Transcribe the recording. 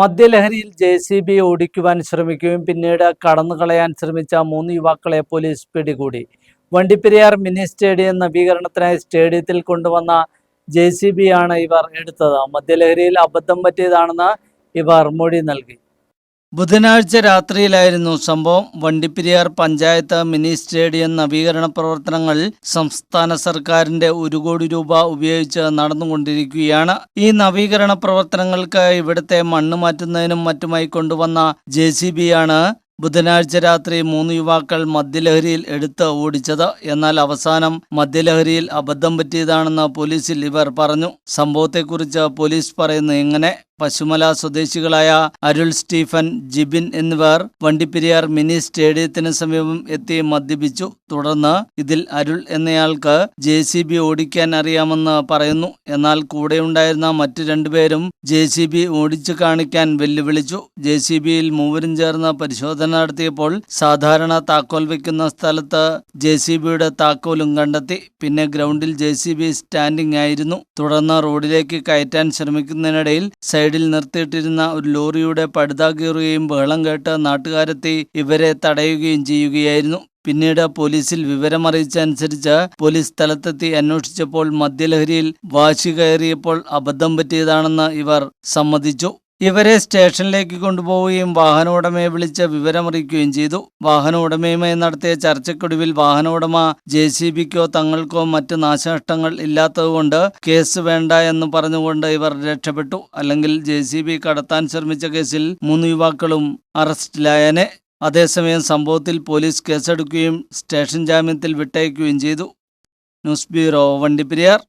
മദ്യലഹരിയിൽ J C B ഓടിക്കുവാൻ ശ്രമിക്കുകയും പിന്നീട് കടന്നുകളയാൻ ശ്രമിച്ച മൂന്ന് യുവാക്കളെ പോലീസ് പിടികൂടി. വണ്ടിപ്പെരിയാർ മിനി സ്റ്റേഡിയം നവീകരണത്തിനായി സ്റ്റേഡിയത്തിൽ കൊണ്ടുവന്ന ജെ സി ബി ആണ് ഇവർ എടുത്തത്. മദ്യലഹരിയിൽ അബദ്ധം പറ്റിയതാണെന്ന് ഇവർ മൊഴി നൽകി. ബുധനാഴ്ച രാത്രിയിലായിരുന്നു സംഭവം. വണ്ടിപ്പെരിയാർ പഞ്ചായത്ത് മിനി സ്റ്റേഡിയം നവീകരണ പ്രവർത്തനങ്ങൾ സംസ്ഥാന സർക്കാരിന്റെ ഒരു കോടി രൂപ ഉപയോഗിച്ച് നടന്നുകൊണ്ടിരിക്കുകയാണ്. ഈ നവീകരണ പ്രവർത്തനങ്ങൾക്ക് ഇവിടുത്തെ മണ്ണ് മാറ്റുന്നതിനും മറ്റുമായി കൊണ്ടുവന്ന ജെ ബിയാണ് ബുധനാഴ്ച രാത്രി മൂന്ന് യുവാക്കൾ മദ്യലഹരിയിൽ എടുത്ത് ഓടിച്ചത്. എന്നാൽ അവസാനം മദ്യലഹരിയിൽ അബദ്ധം പറ്റിയതാണെന്ന് പോലീസിൽ ഇവർ പറഞ്ഞു. സംഭവത്തെക്കുറിച്ച് പോലീസ് പറയുന്നു ഇങ്ങനെ പശുമല സ്വദേശികളായ അരുൾ സ്റ്റീഫൻ ജിബിൻ എന്നിവർ വണ്ടിപ്പെരിയാർ മിനി സ്റ്റേഡിയത്തിന് സമീപം എത്തി മദ്യപിച്ചു. തുടർന്ന് ഇതിൽ അരുൾ എന്നയാൾക്ക് ജെ സി ബി ഓടിക്കാൻ അറിയാമെന്ന് പറയുന്നു. എന്നാൽ കൂടെയുണ്ടായിരുന്ന മറ്റു രണ്ടുപേരും ജെ സി ബി ഓടിച്ചു കാണിക്കാൻ വെല്ലുവിളിച്ചു. ജെ സി ബിയിൽ മൂവരും ചേർന്ന് പരിശോധന നടത്തിയപ്പോൾ സാധാരണ താക്കോൽ വയ്ക്കുന്ന സ്ഥലത്ത് ജെ സി ബിയുടെ താക്കോലും കണ്ടെത്തി. പിന്നെ ഗ്രൗണ്ടിൽ ജെ സി ബി സ്റ്റാൻഡിംഗ് ആയിരുന്നു. തുടർന്ന് റോഡിലേക്ക് കയറ്റാൻ ശ്രമിക്കുന്നതിനിടയിൽ സൈഡിൽ നിർത്തിയിട്ടിരുന്ന ഒരു ലോറിയുടെ പടുത കീറുകയും ബഹളം കേട്ട് നാട്ടുകാരെത്തി ഇവരെ തടയുകയും ചെയ്യുകയായിരുന്നു. പിന്നീട് പോലീസിൽ വിവരമറിയിച്ചനുസരിച്ച് പോലീസ് സ്ഥലത്തെത്തി അന്വേഷിച്ചപ്പോൾ മദ്യലഹരിയിൽ വാശി കയറിയപ്പോൾ അബദ്ധം പറ്റിയതാണെന്ന് ഇവർ സമ്മതിച്ചു. ഇവരെ സ്റ്റേഷനിലേക്ക് കൊണ്ടുപോവുകയും വാഹന ഉടമയെ വിളിച്ച് വിവരമറിയിക്കുകയും ചെയ്തു. വാഹന ഉടമയുമായി നടത്തിയ ചർച്ചയ്ക്കൊടുവിൽ വാഹന ഉടമ ജെ സി ബിക്കോ തങ്ങൾക്കോ മറ്റ് നാശനഷ്ടങ്ങൾ ഇല്ലാത്തതുകൊണ്ട് കേസ് വേണ്ട എന്ന് പറഞ്ഞുകൊണ്ട് ഇവർ രക്ഷപ്പെട്ടു. അല്ലെങ്കിൽ ജെ സി ബി കടത്താൻ ശ്രമിച്ച കേസിൽ മൂന്ന് യുവാക്കളും അറസ്റ്റിലായനെ. അതേസമയം സംഭവത്തിൽ പോലീസ് കേസെടുക്കുകയും സ്റ്റേഷൻ ജാമ്യത്തിൽ വിട്ടയക്കുകയും ചെയ്തു. News bureau Vandiperiyar.